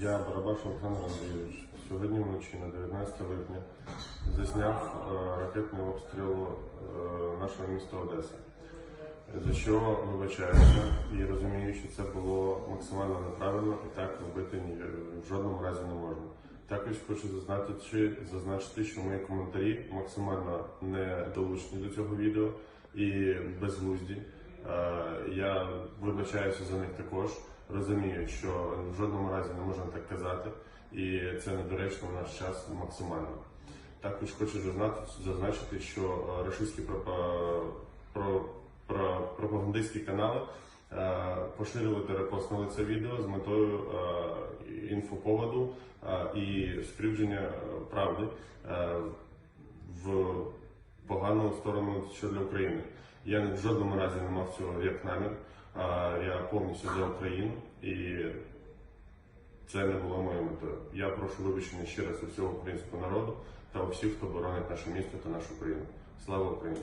Я Барабаш Олександр Андрійович. Сьогодні вночі на 19 липня засняв е, ракетний обстріл е, нашого міста Одеси. За що вибачаюся і розумію, що це було максимально неправильно і так робити в жодному разі не можна. Також хочу зазначити, зазначити, що мої коментарі максимально не долучені до цього відео і безглузді. Е, Я вибачаюся за них також. Розумію, що в жодному разі не можна так казати, і це недоречно в наш час максимально. Також хочу зазначити, що е, російські пропа- про, про, пропагандистські канали е, поширили та репостнули це відео з метою е, інфоповоду і спрямдження е, правди в погану сторону щодо України. Я в жодному разі не мав цього як намір. Я повністю за Україну і це не було моєю метою. Я прошу вибачення ще раз у всього українського народу та у всіх, хто боронить наше місто та нашу країну. Слава Україні!